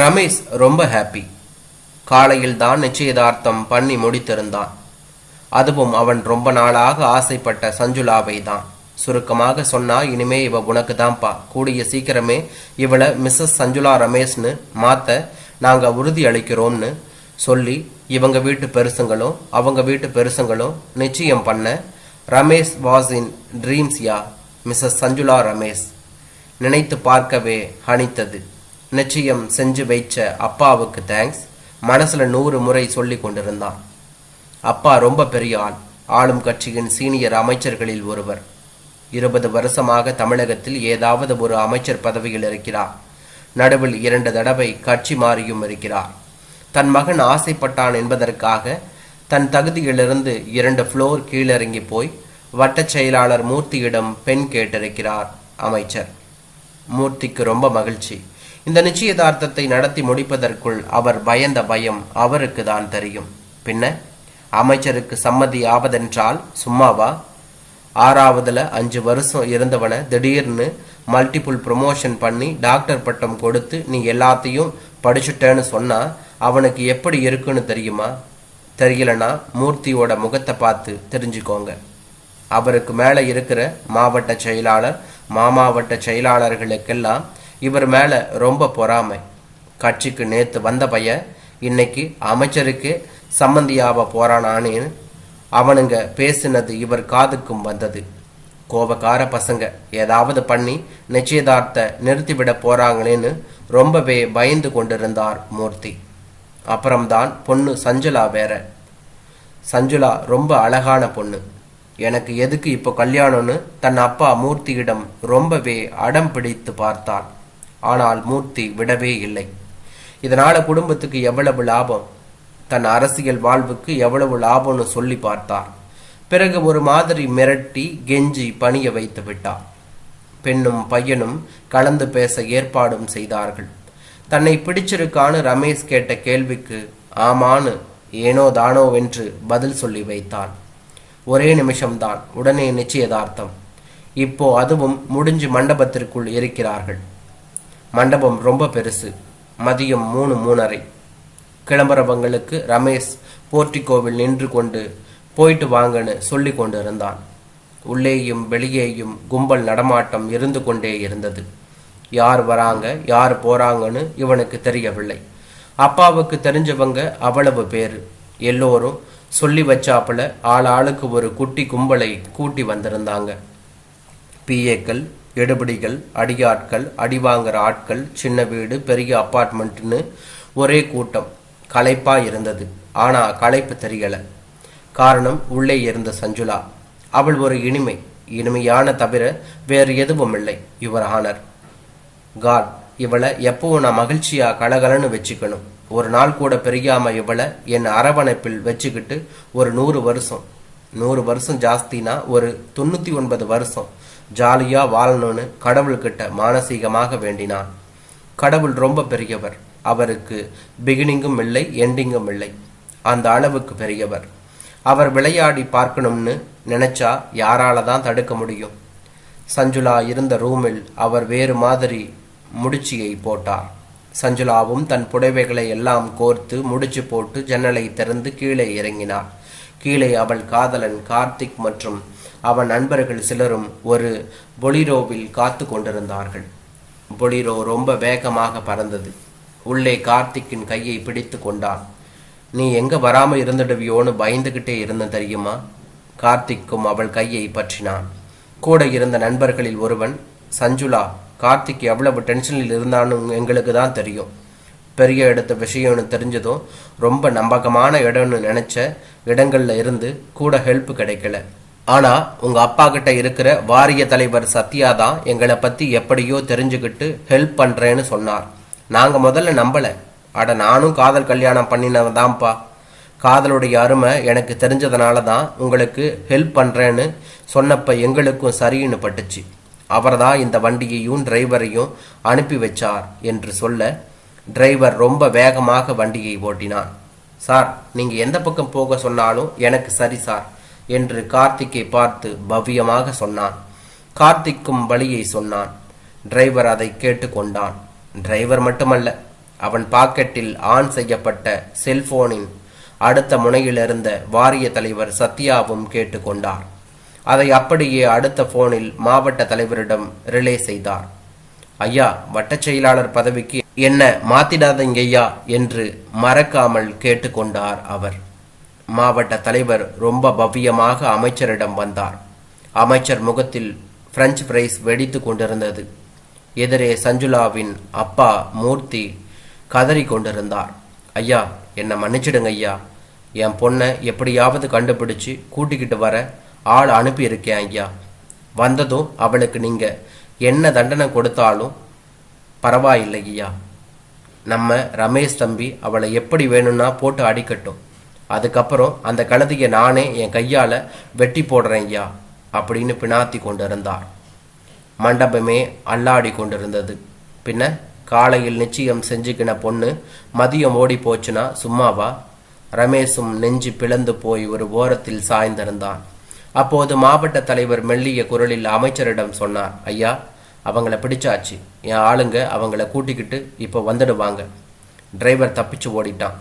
ரமேஷ் ரொம்ப ஹாப்பி காலையில் தான் நிச்சயதார்த்தம் பண்ணி முடித்திருந்தான். அதுவும் அவன் ரொம்ப நாளாக ஆசைப்பட்ட சஞ்சுலாவை தான். சுருக்கமாக சொன்னா இனிமே இவ உனக்கு தான்ப்பா. கூடிய சீக்கிரமே இவளை மிஸ்ஸஸ் சஞ்சுலா ரமேஷ்னு மாத்த நாங்க உறுதி அளிக்கிறோம்னு சொல்லி இவங்க வீட்டு பெருசுங்களும் அவங்க வீட்டு பெருசுங்களும் நிச்சயம் பண்ண Ramesh was in dreams yeah Mrs Sanjula Ramesh? நினைத்து பார்க்கவே ஹனித்தது. நிச்சயம் செஞ்சு வைச்ச அப்பாவுக்கு தேங்க்ஸ் மனசுல நூறு முறை சொல்லி கொண்டிருந்தான். அப்பா ரொம்ப பெரிய ஆள். ஆளும் கட்சியின் சீனியர் அமைச்சர்களில் ஒருவர். இருபது வருஷமாக தமிழகத்தில் ஏதாவது ஒரு அமைச்சர் பதவியில் இருக்கிறார். நடுவில் இரண்டு தடவை கட்சி மாறியும் இருக்கிறார். தன் மகன் ஆசைப்பட்டான் என்பதற்காக தன் தகுதியிலிருந்து இரண்டு ஃப்ளோர் கீழிறங்கி போய் வட்டச் செயலாளர் மூர்த்தியிடம் பெண் கேட்டிருக்கிறார் அமைச்சர். மூர்த்திக்கு ரொம்ப மகிழ்ச்சி. இந்த நிச்சயதார்த்தத்தை நடத்தி முடிப்பதற்குள் அவர் பயந்த பயம் அவருக்கு தான் தெரியும். பின்ன அமைச்சருக்கு சம்மதி ஆவதென்றால் சும்மாவா ஆறாவதுல அஞ்சு வருஷம் இருந்தவனை திடீர்னு மல்டிபிள் ப்ரொமோஷன் பண்ணி டாக்டர் பட்டம் கொடுத்து நீ எல்லாத்தையும் படிச்சுட்டேன்னு சொன்னா அவனுக்கு எப்படி இருக்குன்னு தெரியுமா? தெரியலனா மூர்த்தியோட முகத்தை பார்த்து தெரிஞ்சுக்கோங்க. அவருக்கு மேலே இருக்கிற மாவட்ட செயலாளர் மாமாவட்ட செயலாளர்களுக்கெல்லாம் இவர் மேலே ரொம்ப பொறாமை. கட்சிக்கு நேற்று வந்த பையன் இன்னைக்கு அமைச்சருக்கு சம்மந்தியாவ போறானான்னு அவனுங்க பேசினது இவர் காதுக்கும் வந்தது. கோபக்கார பசங்க ஏதாவது பண்ணி நிச்சயதார்த்த நிறுத்திவிட போறாங்களேன்னு ரொம்பவே பயந்து கொண்டிருந்தார் மூர்த்தி. அப்புறம்தான் பொண்ணு சஞ்சுலா வேற. சஞ்சுலா ரொம்ப அழகான பொண்ணு. எனக்கு எதுக்கு இப்போ கல்யாணம்னு தன் அப்பா மூர்த்தியிடம் ரொம்பவே அடம் பிடித்து பார்த்தாள். ஆனால் மூர்த்தி விடவே இல்லை. இதனால குடும்பத்துக்கு எவ்வளவு லாபம்? தன் அரசியல் வாழ்வுக்கு எவ்வளவு லாபம்னு சொல்லி பார்த்தார். பிறகு ஒரு மாதிரி மிரட்டி கெஞ்சி பணிய வைத்து விட்டார். பெண்ணும் பையனும் கலந்து பேச ஏற்பாடும் செய்தார்கள். தன்னை பிடிச்சிருக்கான்னு ரமேஷ் கேட்ட கேள்விக்கு ஆமான்னு ஏனோ தானோவென்று பதில் சொல்லி வைத்தான் ஒரே நிமிஷம்தான் உடனே நிச்சயதார்த்தம். இப்போ அதுவும் முடிஞ்சு மண்டபத்திற்குள் இருக்கிறார்கள். மண்டபம் ரொம்ப பெருசு. மதியம் மூணு மூணரை. கிளம்புறவங்களுக்கு ரமேஷ் போர்ட்டிகோவில் நின்று கொண்டு போயிட்டு வாங்கன்னு சொல்லி கொண்டு இருந்தான் உள்ளேயும் வெளியேயும் கும்பல் நடமாட்டம் இருந்து கொண்டே இருந்தது. யார் வராங்க யார் போறாங்கன்னு இவனுக்கு தெரியவில்லை. அப்பாவுக்கு தெரிஞ்சவங்க அவ்வளவு பேர். எல்லோரும் சொல்லி வச்சாப்புல ஆள் ஆளுக்கு ஒரு குட்டி கும்பலை கூட்டி வந்திருந்தாங்க. பிஏக்கள் எடுபடிகள் அடியாட்கள் அடி வாங்குற ஆட்கள் சின்ன வீடு பெரிய அப்பார்ட்மெண்ட்னு ஒரே கூட்டம். களைப்பா இருந்தது. ஆனா களைப்பு தெரியல. காரணம் உள்ளே இருந்த சஞ்சுலா அவள் ஒரு இனிமை. இனிமையான தவிர வேறு எதுவும் இல்லை. Your honour. காட் இவளை எப்பவும் நான் மகிழ்ச்சியா கலகலன்னு வச்சுக்கணும். ஒரு நாள் கூட பெரியாம இவளை என் அரவணைப்பில் வச்சுக்கிட்டு ஒரு நூறு வருஷம். நூறு வருஷம் ஜாஸ்தினா ஒரு தொண்ணூத்தி ஒன்பது வருஷம். ஜாலியாக வாழணும்னு கடவுள்கிட்ட மானசீகமாக வேண்டினான். கடவுள் ரொம்ப பெரியவர். அவருக்கு பிகினிங்கும் இல்லை எண்டிங்கும் இல்லை. அந்த அளவுக்கு பெரியவர். அவர் விளையாடி பார்க்கணும்னு நினைச்சா யாரால தான் தடுக்க முடியும். சஞ்சுலா இருந்த ரூமில் அவர் வேறு மாதிரி முடிச்சியை போட்டார். சஞ்சுலாவும் தன் புடவைகளை எல்லாம் கோர்த்து முடிச்சு போட்டு ஜன்னலை திறந்து கீழே இறங்கினார். கீழே அவள் காதலன் கார்த்திக் மற்றும் அவன் நண்பர்கள் சிலரும் ஒரு பொலிரோவில் காத்து கொண்டிருந்தார்கள். பொலிரோ ரொம்ப வேகமாக பறந்தது. உள்ளே கார்த்திக்கின் கையை பிடித்து கொண்டான். நீ எங்க வராம இருந்துடுவியோன்னு பயந்துகிட்டே இருந்த தெரியுமா? கார்த்திக்கும் அவள் கையை பற்றினான். கூட இருந்த நண்பர்களில் ஒருவன் சஞ்சுலா கார்த்திக் எவ்வளவு டென்ஷனில் இருந்தான்னு எங்களுக்கு தான் தெரியும். பெரிய இடத்து விஷயம்னு தெரிஞ்சதும் ரொம்ப நம்பகமான இடம்னு நினைச்ச இடங்கள்ல இருந்து கூட ஹெல்ப் கிடைக்கல. ஆனா உங்க அப்பா கிட்ட இருக்கிற வாரிய தலைவர் சத்யா தான் எங்களை பத்தி எப்படியோ தெரிஞ்சுக்கிட்டு ஹெல்ப் பண்றேன்னு சொன்னார். நாங்க முதல்ல நம்பல. அட நானும் காதல் கல்யாணம் பண்ணினவன் தான்ப்பா. காதலுடைய அருமை எனக்கு தெரிஞ்சதுனால தான் உங்களுக்கு ஹெல்ப் பண்ணுறேன்னு சொன்னப்ப எங்களுக்கும் சரின்னு பட்டுச்சு. அவர் தான் இந்த வண்டியையும் டிரைவரையும் அனுப்பி வச்சார் என்று சொல்ல டிரைவர் ரொம்ப வேகமாக வண்டியை ஓட்டினார் சார் நீங்கள் எந்த பக்கம் போக சொன்னாலும் எனக்கு சரி சார். என்று கார்த்திக்கை பார்த்து பவ்யமாக சொன்னான். கார்த்திக்கும் வழியை சொன்னான். டிரைவர் அதை கேட்டுக்கொண்டான். டிரைவர் மட்டுமல்ல அவன் பாக்கெட்டில் ஆன் செய்யப்பட்ட செல்போனின் அடுத்த முனையில் இருந்த வாரிய தலைவர் சத்யாவும் கேட்டுக்கொண்டார். அதை அப்படியே அடுத்த போனில் மாவட்ட தலைவரிடம் ரிலே செய்தார். ஐயா வட்டச் செயலாளர் பதவிக்கு என்ன மாத்திடாதீங்க ஐயா என்று மறக்காமல் கேட்டுக்கொண்டார் அவர். மாவட்ட தலைவர் ரொம்ப பவ்யமாக அமைச்சரிடம் வந்தார். அமைச்சர் முகத்தில் பிரெஞ்சு பிரைஸ் வெடித்து கொண்டிருந்தது. எதிரே சஞ்சுலாவின் அப்பா மூர்த்தி கதறி கொண்டிருந்தார். ஐயா என்னை மன்னிச்சிடுங்க ஐயா. என் பொண்ணை எப்படியாவது கண்டுபிடிச்சு கூட்டிக்கிட்டு வர ஆள் அனுப்பியிருக்கேன் ஐயா. வந்ததும் அவளுக்கு நீங்க என்ன தண்டனை கொடுத்தாலும் பரவாயில்லை ஐயா. நம்ம ரமேஷ் தம்பி அவளை எப்படி வேணும்னா போட்டு அடிக்கட்டும். அதுக்கப்புறம் அந்த கழுதையை நானே என் கையால் வெட்டி போடுறேன் ஐயா அப்படின்னு பினாத்தி கொண்டிருந்தார். மண்டபமே அல்லாடி கொண்டிருந்தது. பின்ன காலையில் நிச்சயம் செஞ்சுக்கின பொண்ணு மதியம் ஓடி போச்சுன்னா சும்மாவா ரமேஷும் நெஞ்சு பிளந்து போய் ஒரு ஓரத்தில் சாய்ந்திருந்தான். அப்போது மாவட்ட தலைவர் மெல்லிய குரலில் அமைச்சரிடம் சொன்னார் ஐயா அவங்கள பிடிச்சாச்சு. என் ஆளுங்க அவங்கள கூட்டிக்கிட்டு இப்போ வந்துடுவாங்க. டிரைவர் தப்பிச்சு ஓடிட்டான்.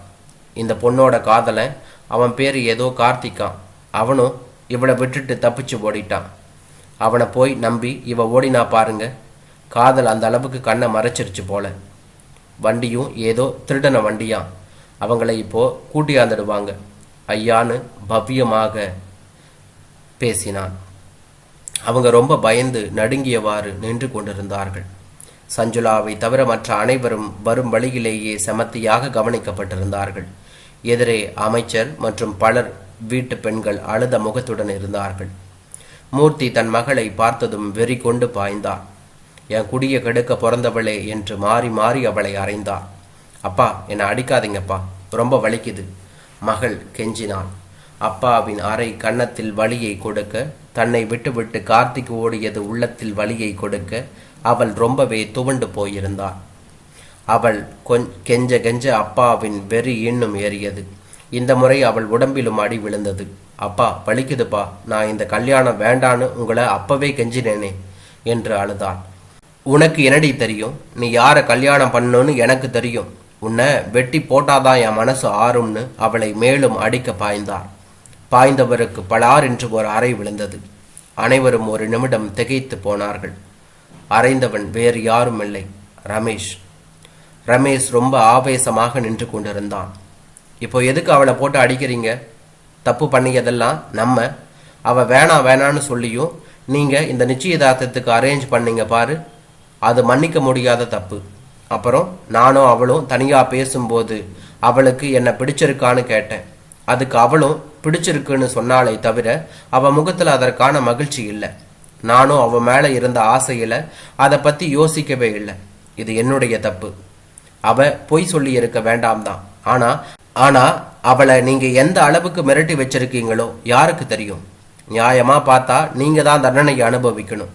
இந்த பொண்ணோட காதலன் அவன் பேர் ஏதோ கார்த்திகான் அவனும் இவளை விட்டுட்டு தப்பிச்சு ஓடிட்டான். அவனை போய் நம்பி இவ ஓடினா பாருங்க. காதல் அந்த அளவுக்கு கண்ணை மறைச்சிருச்சு போல. வண்டியும் ஏதோ திருடன வண்டியான் அவங்கள இப்போ கூட்டியாந்துடுவாங்க ஐயான்னு பவ்யமாக பேசினான். அவங்க ரொம்ப பயந்து நடுங்கியவாறு நின்று கொண்டிருந்தார்கள். சஞ்சுலாவை தவிர மற்ற அனைவரும் வரும் வழியிலேயே செமத்தியாக கவனிக்கப்பட்டிருந்தார்கள். எதிரே அமைச்சர் மற்றும் பலர் வீட்டு பெண்கள் அழுத முகத்துடன் இருந்தார்கள். மூர்த்தி தன் மகளை பார்த்ததும் வெறி கொண்டு பாய்ந்தார். என் குடிய கெடுக்க பிறந்தவளே என்று மாறி மாறி அவளை அறைந்தார். அப்பா என்னை அடிக்காதீங்கப்பா. ரொம்ப வலிக்குது. மகள் கெஞ்சினான் அப்பாவின் அறை கன்னத்தில் வலியை கொடுக்க தன்னை விட்டுவிட்டு கார்த்திக் ஓடியது உள்ளத்தில் வலியை கொடுக்க அவள் ரொம்பவே துவண்டு போயிருந்தாள். அவள் கொஞ் கெஞ்ச கெஞ்ச அப்பாவின் வெறி இன்னும் ஏறியது. இந்த முறை அவள் உடம்பிலும் அடி விழுந்தது. அப்பா வலிக்குதுப்பா நான் இந்த கல்யாணம் வேண்டான்னு உங்களை அப்பவே கெஞ்சினேனே என்று அழுதான். உனக்கு என்னடி தெரியும்? நீ யாரை கல்யாணம் பண்ணணும்னு எனக்கு தெரியும். உன்னை வெட்டி போட்டாதான் என் மனசு ஆறும்னு அவளை மேலும் அடிக்க பாய்ந்தார். பாய்ந்தவருக்கு பலார் என்று ஒரு அறை விழுந்தது. அனைவரும் ஒரு நிமிடம் திகைத்து போனார்கள். அறைந்தவன் வேறு யாரும் இல்லை ரமேஷ் ரமேஷ் ரொம்ப ஆவேசமாக நின்று கொண்டிருந்தான். இப்போ எதுக்கு அவளை போட்டு அடிக்கிறீங்க? தப்பு பண்ணியதெல்லாம் நம்ம. அவ வேணாம் வேணான்னு சொல்லியும் நீங்க இந்த நிச்சயதார்த்தத்துக்கு அரேஞ்ச் பண்ணீங்க பாரு. அது மன்னிக்க முடியாத தப்பு. அப்புறம் நானும் அவளும் தனியா பேசும்போது அவளுக்கு என்ன பிடிச்சிருக்கான்னு கேட்டேன். அதுக்கு அவளும் பிடிச்சிருக்குன்னு சொன்னாலே தவிர அவ முகத்துல அதற்கான மகிழ்ச்சி இல்லை. நானும் அவ மேல இருந்த ஆசையில அதை பத்தி யோசிக்கவே இல்லை. இது என்னுடைய தப்பு. அவ பொய் சொல்லி இருக்க வேண்டாம் தான் ஆனா ஆனா அவளை நீங்க எந்த அளவுக்கு மிரட்டி வச்சிருக்கீங்களோ யாருக்கு தெரியும்? நியாயமா பார்த்தா நீங்க தான் தண்டனையை அனுபவிக்கணும்.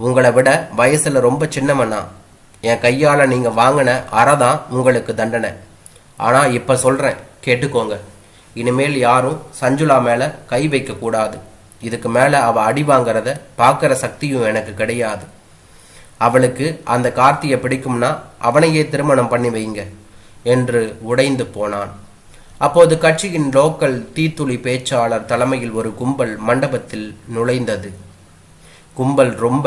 உங்களை விட வயசுல ரொம்ப சின்னவனா என் கையால நீங்க வாங்கின அறை தான் உங்களுக்கு தண்டனை. ஆனா இப்ப சொல்றேன் கேட்டுக்கோங்க. இனிமேல் யாரும் சஞ்சுலா மேல கை வைக்க கூடாது இதுக்கு மேல அவ அடி வாங்குறத பார்க்குற சக்தியும் எனக்கு கிடையாது. அவளுக்கு அந்த கார்த்தியை பிடிக்கும்னா அவனையே திருமணம் பண்ணி வைங்க என்று உடைந்து போனான். அப்போது கட்சியின் லோக்கல் தீத்துளி பேச்சாளர் தலைமையில் ஒரு கும்பல் மண்டபத்தில் நுழைந்தது. கும்பல் ரொம்ப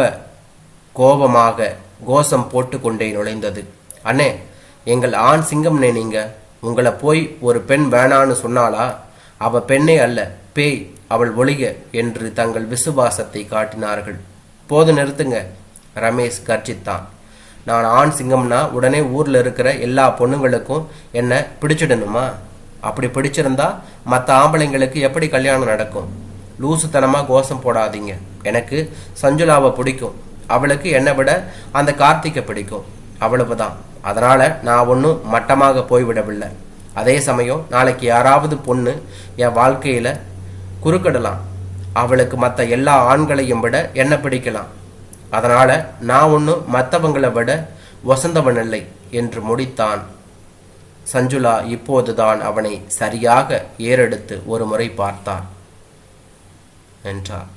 கோபமாக கோஷம் போட்டுக்கொண்டே நுழைந்தது. அண்ணே எங்கள் ஆண் சிங்கம்னே நீங்க. உங்களை போய் ஒரு பெண் வேணான்னு சொன்னாளா? அவ பெண்ணே அல்ல. பேய் அவள் ஒழிக என்று தங்கள் விசுவாசத்தை காட்டினார்கள். போது நிறுத்துங்க. ரமேஷ் கர்ஜித்தான். நான் ஆண் சிங்கம்னா உடனே ஊரில் இருக்கிற எல்லா பொண்ணுங்களுக்கும் என்னை பிடிச்சிடணுமா? அப்படி பிடிச்சிருந்தா மற்ற ஆம்பளைங்களுக்கு எப்படி கல்யாணம் நடக்கும்? லூசுத்தனமாக கோஷம் போடாதீங்க. எனக்கு சஞ்சுலாவை பிடிக்கும். அவளுக்கு என்னை விட அந்த கார்த்திகை பிடிக்கும். அவ்வளவுதான். அதனால் நான் ஒன்றும் மட்டமாக போய்விடவில்லை. அதே சமயம் நாளைக்கு யாராவது பொண்ணு என் வாழ்க்கையில் குறுக்கிடலாம். அவளுக்கு மற்ற எல்லா ஆண்களையும் விட என்ன பிடிக்கலாம். அதனால் நான் ஒன்றும் மற்றவங்களை விட வசந்தவன் இல்லை என்று முடித்தான். சஞ்சுலா இப்போதுதான் அவனை சரியாக ஏறெடுத்து ஒரு முறை பார்த்தான். என்றார்.